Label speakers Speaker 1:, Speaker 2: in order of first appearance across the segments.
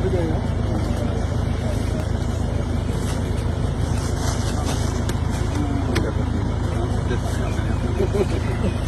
Speaker 1: Thank you. Ya.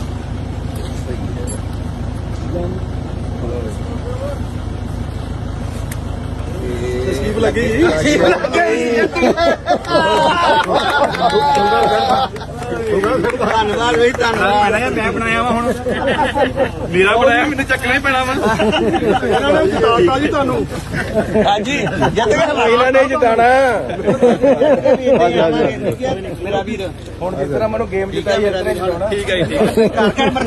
Speaker 1: ਵੀ ਲੱਗੀ। ਧੰਨਵਾਦ ਬਈ ਧੰਨਵਾਦ।
Speaker 2: ਮੈਂ ਬਣਾਇਆ ਵਾ ਹੁਣ। ਮੇਰਾ ਬਣਾਇਆ ਮੈਨੂੰ ਚੱਕਣਾ ਹੀ ਪੈਣਾ ਵਾ।
Speaker 3: ਇਹਨਾਂ ਨੇ ਜਿਤਾਤਾ ਜੀ ਤੁਹਾਨੂੰ
Speaker 1: ਹਾਂਜੀ ਜਿੱਤ ਗਏ
Speaker 3: ਇਹਨਾਂ ਨੇ ਜਿਤਾਣਾ
Speaker 1: ਮੇਰਾ ਵੀਰ।
Speaker 3: ਹੁਣ ਜਿਸ ਤਰ੍ਹਾਂ ਮੈਨੂੰ ਗੇਮ ਜਿਤਾਈ ਇਸ ਤਰ੍ਹਾਂ ਜਿਤਾਉਣਾ।
Speaker 1: ਠੀਕ ਹੈ ਜੀ ਠੀਕ ਹੈ।